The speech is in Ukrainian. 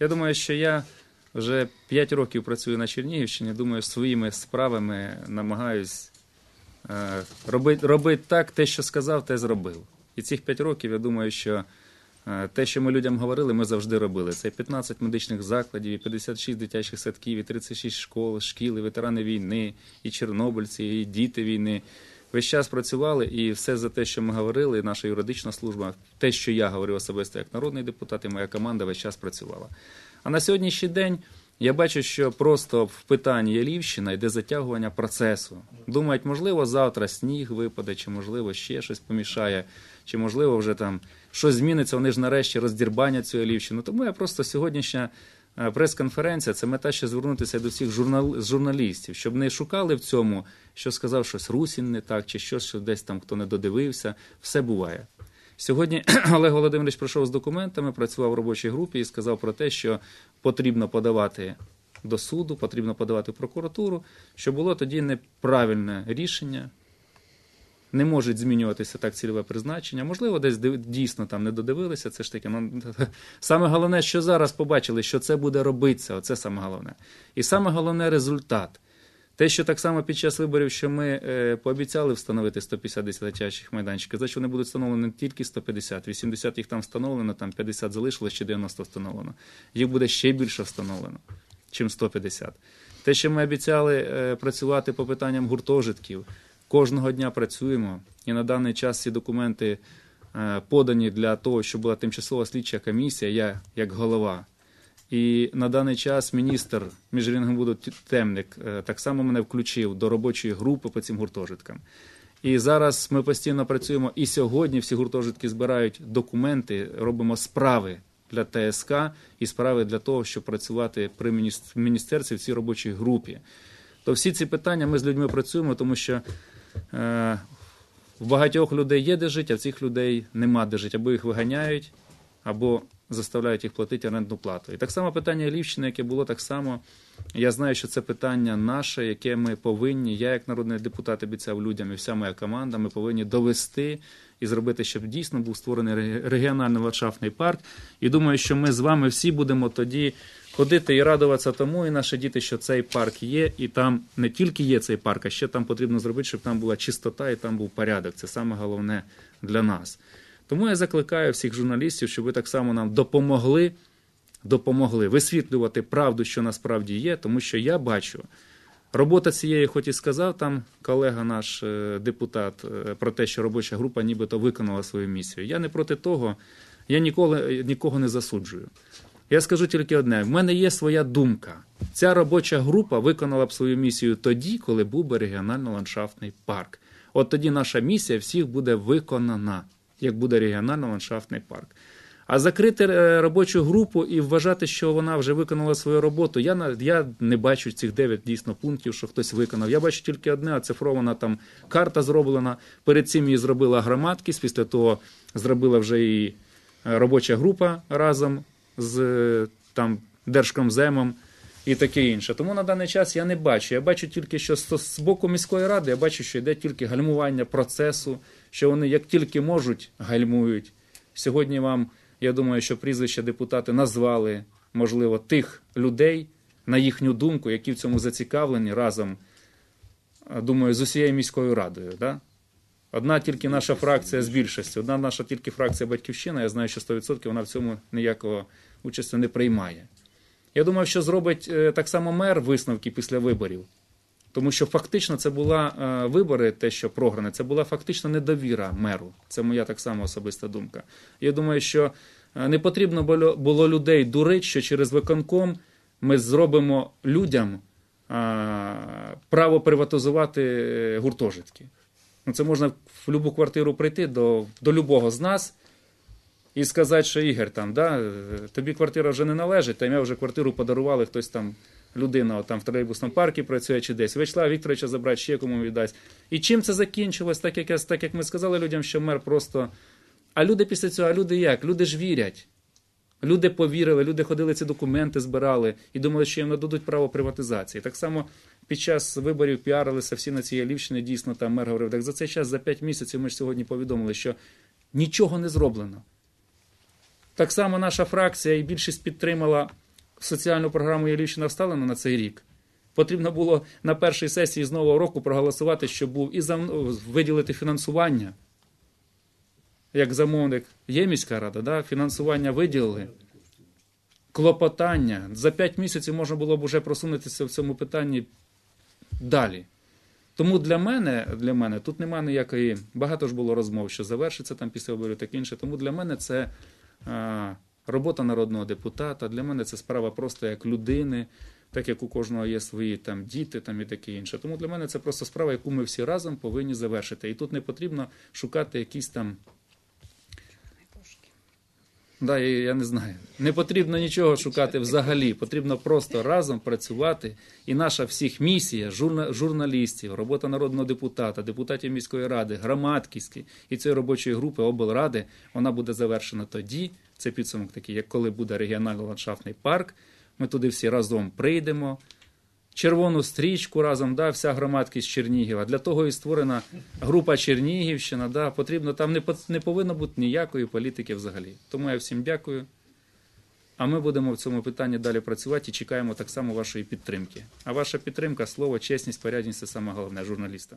Я думаю, що я вже 5 років працюю на Чернігівщині. Думаю, своїми справами намагаюсь е, робити робити так, те, що сказав, те зробив. І цих 5 років я думаю, що е, те, що ми людям говорили, ми завжди робили. Це 15 медичних закладів, і 56 дитячих садків, і 36 школ, шкіл, і ветерани війни, і чорнобильці, і діти війни. Весь час працювали, і все за те, що ми говорили, наша юридична служба, те, що я говорив особисто як народний депутат, і моя команда весь час працювала. А на сьогоднішній день я бачу, що просто в питанні Ялівщина йде затягування процесу. Думають, можливо, завтра сніг випаде, чи можливо ще щось помішає, чи можливо вже там щось зміниться. Вони ж нарешті роздірбанять цю Ялівщину. Тому я просто сьогоднішня прес-конференція це мета ще звернутися до всіх журнал... журналістів, щоб не шукали в цьому, що сказав щось Русін не так, чи щось, що десь там хто не додивився. Все буває. Сьогодні Олег Володимирович прийшов з документами, працював в робочій групі і сказав про те, що потрібно подавати до суду, потрібно подавати в прокуратуру, що було тоді неправильне рішення. Не може змінюватися так цільове призначення. Можливо, десь дійсно там не додивилися. Це ж таке. Ну, саме головне, що зараз побачили, що це буде робитися. Оце саме головне. І саме головне результат. Те, що так само під час виборів, що ми е, пообіцяли встановити 150 дитячих майданчиків, значить вони будуть встановлені не тільки 150, 80 їх там встановлено, там 50 залишилось, ще 90 встановлено. Їх буде ще більше встановлено, чим 150. Те, що ми обіцяли е, працювати по питанням гуртожитків, кожного дня працюємо, і на даний час ці документи е, подані для того, щоб була тимчасова слідча комісія, я як голова. І на даний час міністр Міжрінгенбуду Темник е, так само мене включив до робочої групи по цим гуртожиткам. І зараз ми постійно працюємо. І сьогодні всі гуртожитки збирають документи, робимо справи для ТСК і справи для того, щоб працювати при мініс- міністерстві в цій робочій групі. То всі ці питання ми з людьми працюємо, тому що в багатьох людей є де жити, а в цих людей нема де жити. Або їх виганяють, або заставляють їх платити орендну плату. І так само питання Лівщини, яке було так само. Я знаю, що це питання наше, яке ми повинні. Я, як народний депутат, обіцяв людям і вся моя команда, ми повинні довести і зробити, щоб дійсно був створений регіональний ландшафтний парк. І думаю, що ми з вами всі будемо тоді ходити і радуватися тому, і наші діти, що цей парк є, і там не тільки є цей парк, а ще там потрібно зробити, щоб там була чистота і там був порядок. Це саме головне для нас. Тому я закликаю всіх журналістів, щоб ви так само нам допомогли, допомогли висвітлювати правду, що насправді є, тому що я бачу. Робота цієї, хоч і сказав там колега наш е, депутат е, про те, що робоча група нібито виконала свою місію. Я не проти того, я ніколи нікого не засуджую. Я скажу тільки одне: в мене є своя думка. Ця робоча група виконала б свою місію тоді, коли був би регіонально-ландшафтний парк. От тоді наша місія всіх буде виконана, як буде регіонально-ландшафтний парк. А закрити е, робочу групу і вважати, що вона вже виконала свою роботу, я я не бачу цих дев'ять дійсно пунктів, що хтось виконав. Я бачу тільки одне, оцифрована там карта зроблена. Перед цим її зробила громадськість, після того зробила вже і е, робоча група разом з там Держкомземом і таке інше. Тому на даний час я не бачу. Я бачу тільки, що з боку міської ради я бачу, що йде тільки гальмування процесу, що вони як тільки можуть гальмують. Сьогодні вам, я думаю, що прізвища депутати назвали, можливо, тих людей, на їхню думку, які в цьому зацікавлені разом, думаю, з усією міською радою. Да? Одна тільки наша фракція з більшістю, одна наша тільки фракція Батьківщина, я знаю, що 100% вона в цьому ніякого участі не приймає. Я думаю, що зробить е, так само мер висновки після виборів. Тому що фактично це була е, вибори, те, що програне, це була фактично недовіра меру. Це моя так само особиста думка. Я думаю, що е, не потрібно було, людей дурити, що через виконком ми зробимо людям право приватизувати гуртожитки. Ну, це можна в будь-яку квартиру прийти до, до любого з нас і сказати, що Ігор, там, да, тобі квартира вже не належить, там я вже квартиру подарували, хтось там, людина там в тролейбусному парку працює чи десь. Вячеслава Вікторовича забрати, ще кому віддасть. І чим це закінчилось, так як, так як ми сказали людям, що мер просто. А люди після цього, а люди як? Люди ж вірять. Люди повірили, люди ходили ці документи, збирали і думали, що їм нададуть право приватизації. Так само під час виборів піарилися всі на цій Лівщині, дійсно там мер говорив, так за цей час, за 5 місяців, ми ж сьогодні повідомили, що нічого не зроблено. Так само наша фракція і більшість підтримала соціальну програму Єлівщина вставлена на цей рік. Потрібно було на першій сесії з нового року проголосувати, щоб був і за виділити фінансування. Як замовник є міська рада, да? фінансування виділили. Клопотання. За 5 місяців можна було б вже просунутися в цьому питанні далі. Тому для мене, для мене тут немає ніякої. Багато ж було розмов, що завершиться там після виборів таке інше. Тому для мене це а, робота народного депутата. Для мене це справа просто як людини, так як у кожного є свої там діти там і таке інше. Тому для мене це просто справа, яку ми всі разом повинні завершити. І тут не потрібно шукати якісь там. Да, я, я не знаю. Не потрібно нічого шукати взагалі. Потрібно просто разом працювати. І наша всіх місія, журна, журналістів, робота народного депутата, депутатів міської ради, громадськості і цієї робочої групи облради, вона буде завершена тоді. Це підсумок такий, як коли буде регіональний ландшафтний парк. Ми туди всі разом прийдемо. Червону стрічку разом, да, вся громадськість Чернігіва. Для того і створена група Чернігівщина. Да, потрібно там не, не повинно бути ніякої політики взагалі. Тому я всім дякую. А ми будемо в цьому питанні далі працювати і чекаємо так само вашої підтримки. А ваша підтримка, слово, чесність, порядність це саме головне журналіста.